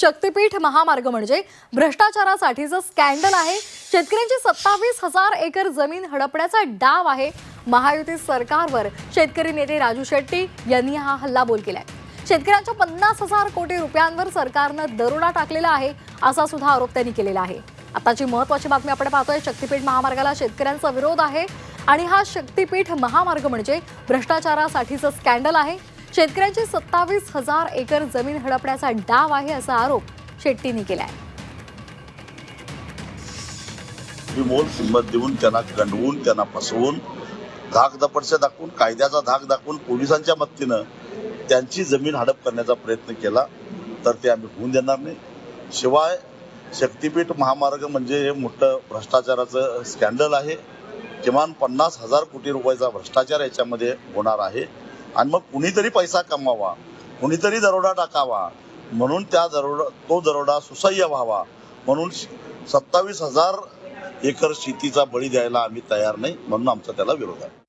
शक्तीपीठ महामार्ग म्हणजे भ्रष्टाचारासाठीचं स्कॅन्डल आहे. शेतकऱ्यांची सत्तावीस हजार एकर जमीन हडपण्याचा डाव आहे. महायुती सरकारवर शेतकरी नेते राजू शेट्टी यांनी हा हल्लाबोल केलाय. शेतकऱ्यांच्या पन्नास हजार कोटी रुपयांवर सरकारनं दरोडा टाकलेला आहे असा सुद्धा आरोप त्यांनी केलेला आहे. आताची महत्वाची बातमी आपण पाहतोय शक्तीपीठ महामार्गाला शेतकऱ्यांचा विरोध आहे. आणि हा शक्तीपीठ महामार्ग म्हणजे भ्रष्टाचारासाठीचं स्कॅन्डल आहे. शेतकऱ्यांची सत्तावीस हजार एकर जमीन हडपण्याचा डाव आहे असा आरोप शेट्टींनी केलाय. मोल किंमत देऊन त्यांना गंडवून त्यांना फसवून धाक दपडशा दाखवून कायद्याचा धाक दाखवून पोलिसांच्या मदतीनं त्यांची जमीन हडप करण्याचा प्रयत्न केला तर ते आम्ही होऊन देणार नाही. शिवाय शक्तीपीठ महामार्ग म्हणजे हे मोठं भ्रष्टाचाराचं स्कॅन्डल आहे. किमान पन्नास हजार कोटी रुपयाचा भ्रष्टाचार याच्यामध्ये होणार आहे. आणि मग कुणीतरी पैसा कमावा कुणीतरी दरोडा टाकावा म्हणून त्या दरोडा तो दरोडा सुसह्य व्हावा. म्हणून सत्तावीस हजार एकर शेतीचा बळी द्यायला आम्ही तयार नाही म्हणून आमचा त्याला विरोध आहे.